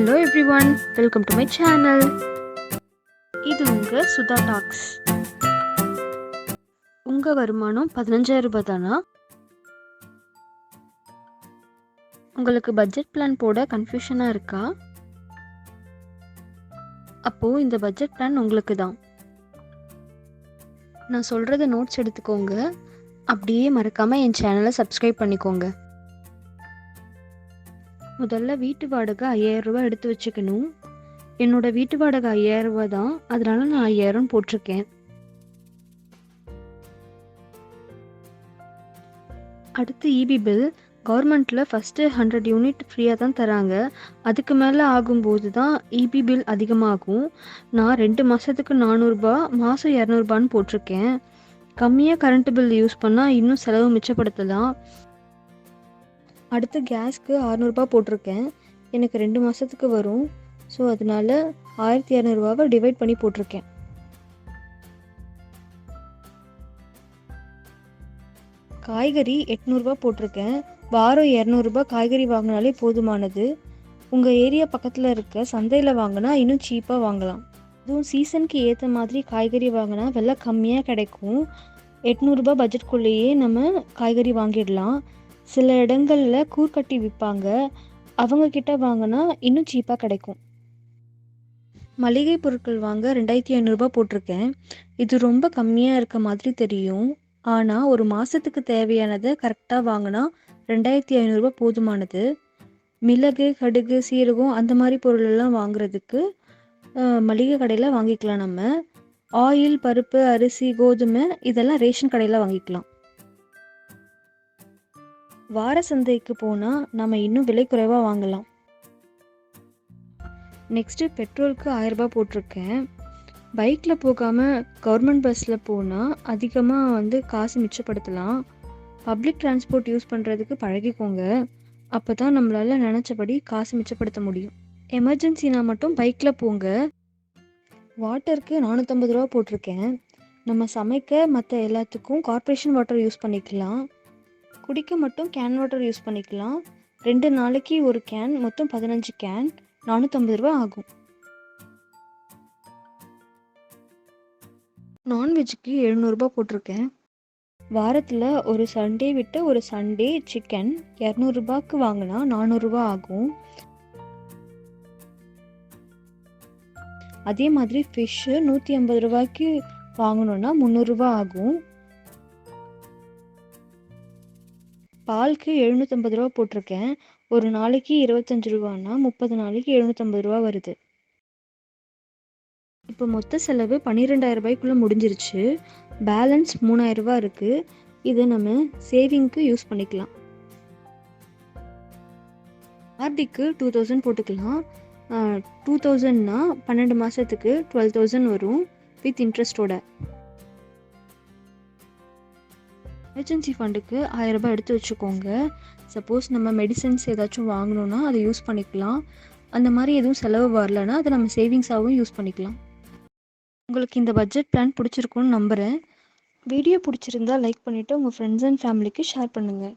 Hello everyone welcome to my channel இது உங்கள் Sudha tax. உங்கள் வருமானம் பதினஞ்சாயிரம் ரூபாய் தானா? உங்களுக்கு பட்ஜெட் பிளான் போட கன்ஃபியூஷனாக இருக்கா? அப்போது இந்த பட்ஜெட் பிளான் உங்களுக்கு தான். நான் சொல்கிறத நோட்ஸ் எடுத்துக்கோங்க. அப்படியே மறக்காமல் என் சேனலை சப்ஸ்கிரைப் பண்ணிக்கோங்க. முதல்ல வீட்டு வாடகை ஐயாயிரம் ரூபாய் எடுத்து வச்சுக்கணும். என்னோட வீட்டு வாடகை ஐயாயிரம் ரூபாய் தான். அதனால நான் ஐயாயிரம் போட்டிருக்கேன். அடுத்து இபி பில் கவர்மெண்ட்டில் ஃபஸ்ட்டு ஹண்ட்ரட் யூனிட் ஃப்ரீயாக தான் தராங்க. அதுக்கு மேலே ஆகும்போது தான் இபி பில் அதிகமாகும். நான் ரெண்டு மாதத்துக்கு நானூறுரூபா மாதம் இரநூறுபான்னு போட்டிருக்கேன். கம்மியாக கரண்ட் பில் யூஸ் பண்ணால் இன்னும் செலவு மிச்சப்படுத்தலாம். அடுத்து கேஸ்க்கு அறநூறுபா போட்டிருக்கேன். எனக்கு ரெண்டு மாதத்துக்கு வரும். ஸோ அதனால ஆயிரத்தி இரநூறுவாவை டிவைட் பண்ணி போட்டிருக்கேன். காய்கறி எட்நூறுபா போட்டிருக்கேன். வாரம் இரநூறுபா காய்கறி வாங்கினாலே போதுமானது. உங்கள் ஏரியா பக்கத்தில் இருக்க சந்தையில் வாங்கினா இன்னும் சீப்பாக வாங்கலாம். அதுவும் சீசனுக்கு ஏற்ற மாதிரி காய்கறி வாங்கினா விலை கம்மியாக கிடைக்கும். எட்நூறுபா பட்ஜெட்குள்ளேயே நம்ம காய்கறி வாங்கிடலாம். சில இடங்களில் கூர்க்கட்டி விற்பாங்க அவங்க கிட்ட வாங்கினா இன்னும் சீப்பாக கிடைக்கும். மளிகை பொருட்கள் வாங்க ரெண்டாயிரத்தி ஐநூறுரூபா போட்டிருக்கேன். இது ரொம்ப கம்மியாக இருக்க மாதிரி தெரியும். ஆனால் ஒரு மாதத்துக்கு தேவையானதை கரெக்டாக வாங்கினா ரெண்டாயிரத்தி ஐநூறுரூபா போதுமானது. மிளகு கடுகு சீரகம் அந்த மாதிரி பொருளெல்லாம் வாங்குறதுக்கு மளிகை கடையில் வாங்கிக்கலாம் நம்ம. ஆயில் பருப்பு அரிசி கோதுமை இதெல்லாம் ரேஷன் கடையில் வாங்கிக்கலாம். வார சந்தைக்கு போனால் நம்ம இன்னும் விலை குறைவாக வாங்கலாம். நெக்ஸ்ட்டு பெட்ரோலுக்கு ஆயிரரூபா போட்டிருக்கேன். பைக்கில் போகாமல் கவர்மெண்ட் பஸ்ஸில் போனால் அதிகமாக வந்து காசு மிச்சப்படுத்தலாம். பப்ளிக் டிரான்ஸ்போர்ட் யூஸ் பண்ணுறதுக்கு பழகிக்கோங்க. அப்போ தான் நம்மளால் நினச்சபடி காசு மிச்சப்படுத்த முடியும். எமர்ஜென்சினா மட்டும் பைக்கில் போங்க. வாட்டருக்கு நானூற்றம்பது ரூபா போட்டிருக்கேன். நம்ம சமைக்க மற்ற எல்லாத்துக்கும் கார்ப்பரேஷன் வாட்டர் யூஸ் பண்ணிக்கலாம். குடிக்க மட்டும் கேன் வாட்டர் யூஸ் பண்ணிக்கலாம். ரெண்டு நாளைக்கு ஒரு கேன் மொத்தம் பதினஞ்சு கேன் நானூற்றம்பது ரூபா ஆகும். நான்வெஜ்ஜுக்கு எழுநூறுபா போட்டிருக்கேன். வாரத்தில் ஒரு சண்டே விட்டு ஒரு சண்டே சிக்கன் இரநூறுபாக்கு வாங்கினா நானூறுரூபா ஆகும். அதே மாதிரி ஃபிஷ்ஷு நூற்றி ஐம்பது ரூபாய்க்கு வாங்கணுன்னா முந்நூறுரூபா ஆகும். பாலுக்கு எழுநூற்றம்பது ரூபா போட்டிருக்கேன். ஒரு நாளைக்கு இருபத்தஞ்சு ரூபான்னா முப்பது நாளைக்கு எழுநூற்றம்பது ரூபா வருது. இப்போ மொத்த செலவு பன்னிரெண்டாயிரம் ரூபாய்க்குள்ளே முடிஞ்சிருச்சு. பேலன்ஸ் மூணாயிரம் ரூபா இருக்குது இதை நம்ம சேவிங்க்கு யூஸ் பண்ணிக்கலாம். ஆர்டிக்கு டூ தௌசண்ட் போட்டுக்கலாம். டூ தௌசண்ட்னா பன்னெண்டு மாதத்துக்கு டுவெல் தௌசண்ட் வரும் வித் இன்ட்ரெஸ்டோட எமர்ஜென்சி ஃபண்டுக்கு ஆயிரம் ரூபாய் எடுத்து வச்சுக்கோங்க. சப்போஸ் நம்ம மெடிசன்ஸ் ஏதாச்சும் வாங்கணுன்னா அதை யூஸ் பண்ணிக்கலாம். அந்த மாதிரி எதுவும் செலவு வரலன்னா அதை நம்ம சேவிங்ஸாகவும் யூஸ் பண்ணிக்கலாம். உங்களுக்கு இந்த பட்ஜெட் பிளான் பிடிச்சிருக்கும்னு நம்புகிறேன் வீடியோ பிடிச்சிருந்தா லைக் பண்ணிவிட்டு உங்கள் ஃப்ரெண்ட்ஸ் அண்ட் ஃபேமிலிக்கு ஷேர் பண்ணுங்கள்